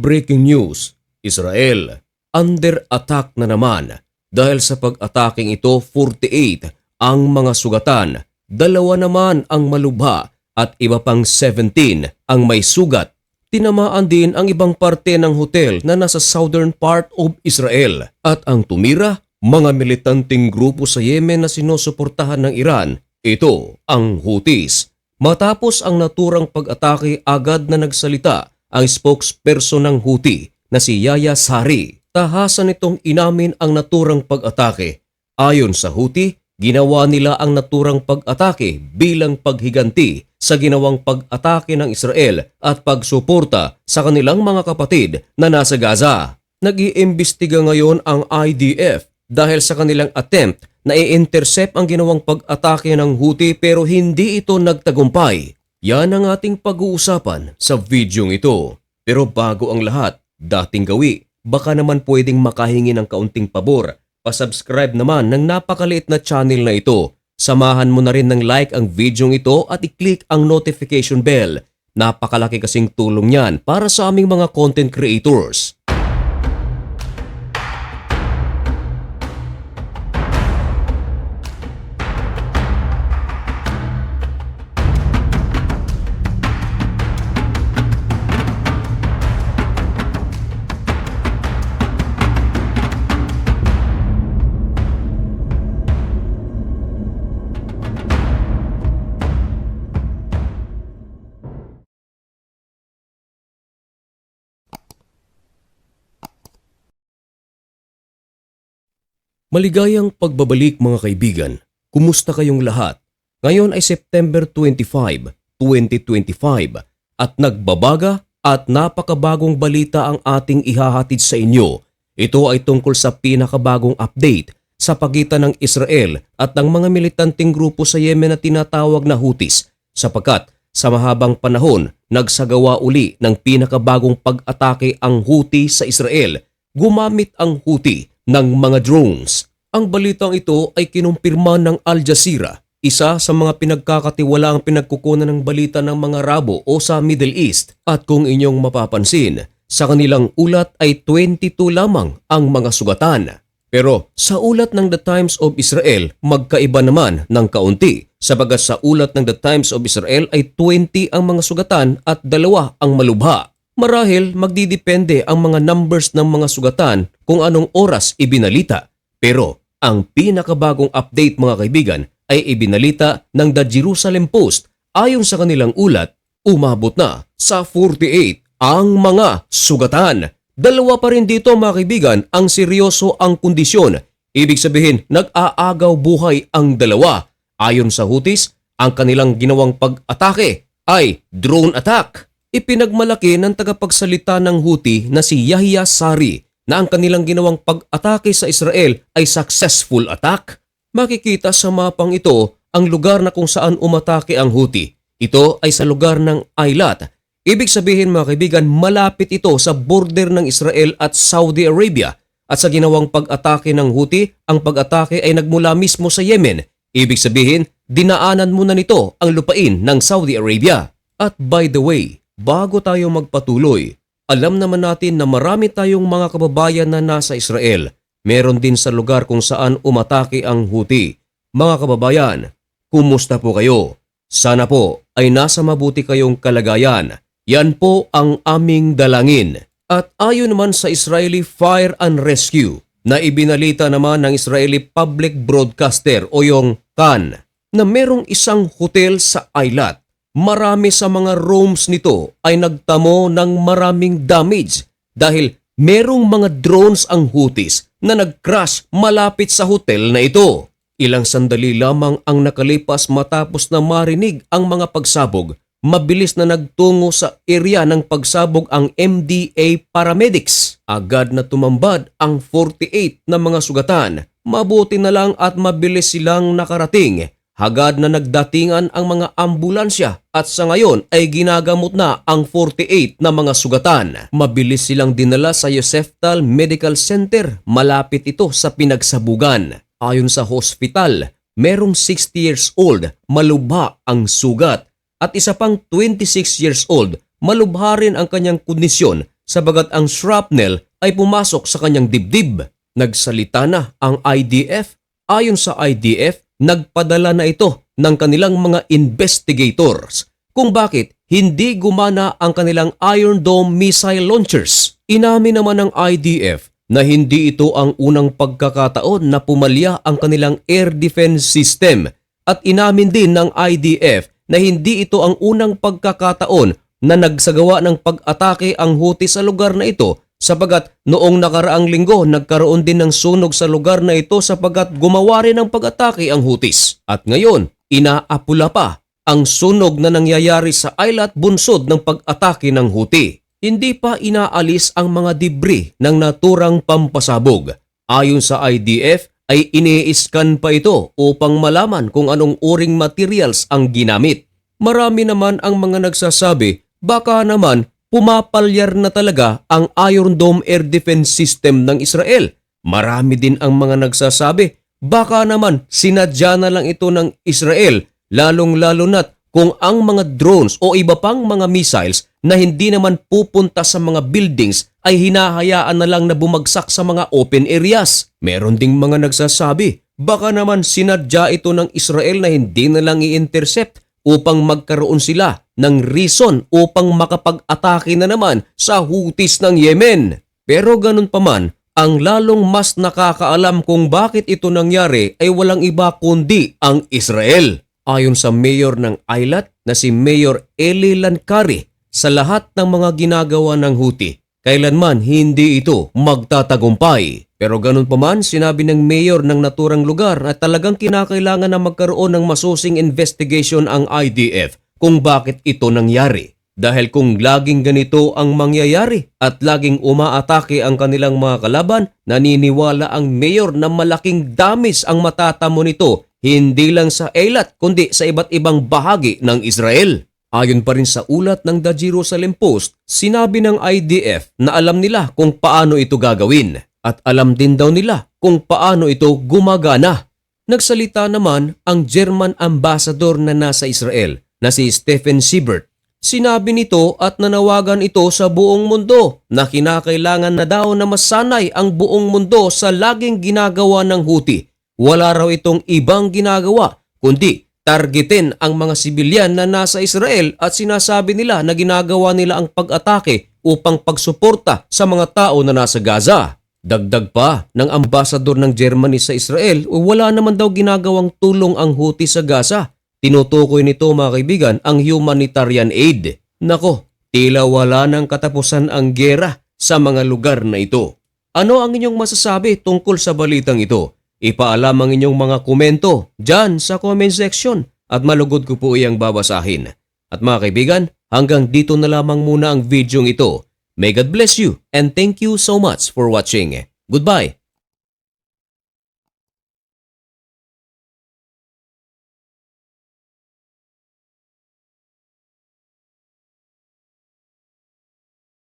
Breaking news, Israel, under attack na naman. Dahil sa pag-ataking ito, 48 ang mga sugatan, dalawa naman ang malubha at iba pang 17 ang may sugat. Tinamaan din ang ibang parte ng hotel na nasa southern part of Israel. At ang tumira, mga militanteng grupo sa Yemen na sinusuportahan ng Iran. Ito ang Houthis. Matapos ang naturang pag-atake, agad na nagsalita ang spokesperson ng Houthi na si Yaya Sari. Tahasan nitong inamin ang naturang pag-atake. Ayon sa Houthi, ginawa nila ang naturang pag-atake bilang paghiganti sa ginawang pag-atake ng Israel at pagsuporta sa kanilang mga kapatid na nasa Gaza. Nag-iimbestiga ngayon ang IDF dahil sa kanilang attempt na i-intercept ang ginawang pag-atake ng Houthi pero hindi ito nagtagumpay. Yan ang ating pag-uusapan sa videong ito. Pero bago ang lahat, dating gawi, baka naman pwedeng makahingi ng kaunting pabor. Pasubscribe naman ng napakaliit na channel na ito. Samahan mo na rin ng like ang videong ito at i-click ang notification bell. Napakalaki kasing tulong yan para sa aming mga content creators. Maligayang pagbabalik mga kaibigan. Kumusta kayong lahat? Ngayon ay September 25, 2025 at nagbabaga at napakabagong balita ang ating ihahatid sa inyo. Ito ay tungkol sa pinakabagong update sa pagitan ng Israel at ng mga militanteng grupo sa Yemen na tinatawag na Houthis sapagkat sa mahabang panahon nagsagawa uli ng pinakabagong pag-atake ang Houthi sa Israel. Gumamit ang Houthi ng mga drones. Ang balitang ito ay kinumpirma ng Al Jazeera, isa sa mga pinagkakatiwalaang pinagkukunan ng balita ng mga Rabo o sa Middle East. At kung inyong mapapansin, sa kanilang ulat ay 22 lamang ang mga sugatan. Pero sa ulat ng The Times of Israel, magkaiba naman ng kaunti. Sabagat sa ulat ng The Times of Israel ay 20 ang mga sugatan at dalawa ang malubha. Marahil magdidepende ang mga numbers ng mga sugatan kung anong oras ibinalita. Pero ang pinakabagong update mga kaibigan ay ibinalita ng The Jerusalem Post. Ayon sa kanilang ulat, umabot na sa 48 ang mga sugatan. Dalawa pa rin dito mga kaibigan ang seryoso ang kondisyon. Ibig sabihin nag-aagaw buhay ang dalawa. Ayon sa Houthis, ang kanilang ginawang pag-atake ay drone attack. Ipinagmalaki ng tagapagsalita ng Houthi na si Yahya Sari na ang kanilang ginawang pag-atake sa Israel ay successful attack. Makikita sa mapang ito ang lugar na kung saan umatake ang Houthi. Ito ay sa lugar ng Eilat. Ibig sabihin mga kaibigan, malapit ito sa border ng Israel at Saudi Arabia. At sa ginawang pag-atake ng Houthi, ang pag-atake ay nagmula mismo sa Yemen. Ibig sabihin, dinaanan muna nito ang lupain ng Saudi Arabia. At by the way, bago tayo magpatuloy, alam naman natin na marami tayong mga kababayan na nasa Israel. Meron din sa lugar kung saan umatake ang Houthi. Mga kababayan, kumusta po kayo? Sana po ay nasa mabuti kayong kalagayan. Yan po ang aming dalangin. At ayon naman sa Israeli Fire and Rescue na ibinalita naman ng Israeli Public Broadcaster o yung KAN na merong isang hotel sa Eilat. Marami sa mga rooms nito ay nagtamo ng maraming damage dahil merong mga drones ang Houthis na nag-crash malapit sa hotel na ito. Ilang sandali lamang ang nakalipas matapos na marinig ang mga pagsabog mabilis na nagtungo sa area ng pagsabog ang MDA paramedics. Agad na tumambad ang 48 na mga sugatan. Mabuti na lang at mabilis silang nakarating. Hagad na nagdatingan ang mga ambulansya at sa ngayon ay ginagamot na ang 48 na mga sugatan. Mabilis silang dinala sa Yoseftal Medical Center. Malapit ito sa pinagsabugan. Ayon sa hospital, merong 60 years old, malubha ang sugat at isa pang 26 years old, malubha rin ang kanyang kondisyon sabagat ang shrapnel ay pumasok sa kanyang dibdib. Nagsalita na ang IDF. Ayon sa IDF, nagpadala na ito ng kanilang mga investigators kung bakit hindi gumana ang kanilang Iron Dome missile launchers. Inamin naman ng IDF na hindi ito ang unang pagkakataon na pumalya ang kanilang air defense system at inamin din ng IDF na hindi ito ang unang pagkakataon na nagsagawa ng pag-atake ang Houthi sa lugar na ito sapagat noong nakaraang linggo nagkaroon din ng sunog sa lugar na ito sapagat gumawa rin ng pag-atake ang Houthis. At ngayon, inaapula pa ang sunog na nangyayari sa islat bunsod ng pag-atake ng Houthi. Hindi pa inaalis ang mga debris ng naturang pampasabog. Ayon sa IDF ay ini-scan pa ito upang malaman kung anong uring materials ang ginamit. Marami naman ang mga nagsasabi baka naman pumapalyar na talaga ang Iron Dome Air Defense System ng Israel. Marami din ang mga nagsasabi baka naman sinadya na lang ito ng Israel lalong-lalo na't kung ang mga drones o iba pang mga missiles na hindi naman pupunta sa mga buildings ay hinahayaan na lang na bumagsak sa mga open areas. Meron ding mga nagsasabi, baka naman sinadya ito ng Israel na hindi na lang i-intercept upang magkaroon sila ng reason upang makapag-atake na naman sa Houthis ng Yemen. Pero ganun pa man, ang lalong mas nakakaalam kung bakit ito nangyari ay walang iba kundi ang Israel. Ayon sa mayor ng Eilat na si Mayor Eli Lankari, sa lahat ng mga ginagawa ng Houthi, kailanman hindi ito magtatagumpay. Pero ganun pa man, sinabi ng mayor ng naturang lugar na talagang kinakailangan na magkaroon ng masusing investigation ang IDF kung bakit ito nangyari. Dahil kung laging ganito ang mangyayari at laging umaatake ang kanilang mga kalaban, naniniwala ang mayor na malaking damis ang matatamo nito hindi lang sa Eilat kundi sa iba't ibang bahagi ng Israel. Ayon pa rin sa ulat ng The Jerusalem Post, sinabi ng IDF na alam nila kung paano ito gagawin at alam din daw nila kung paano ito gumagana. Nagsalita naman ang German ambassador na nasa Israel na si Stephen Siebert. Sinabi nito at nanawagan ito sa buong mundo na kinakailangan na daw na masanay ang buong mundo sa laging ginagawa ng Houthi. Wala raw itong ibang ginagawa kundi targetin ang mga sibilyan na nasa Israel at sinasabi nila na ginagawa nila ang pag-atake upang pagsuporta sa mga tao na nasa Gaza. Dagdag pa ng ambasador ng Germany sa Israel, wala naman daw ginagawang tulong ang Houthi sa Gaza. Tinutukoy nito mga kaibigan ang humanitarian aid. Nako, tila wala ng katapusan ang gera sa mga lugar na ito. Ano ang inyong masasabi tungkol sa balitang ito? Ipaalam ang inyong mga komento dyan sa comment section at malugod ko po iyang babasahin. At mga kaibigan, hanggang dito na lamang muna ang video ito. May God bless you and thank you so much for watching. Goodbye!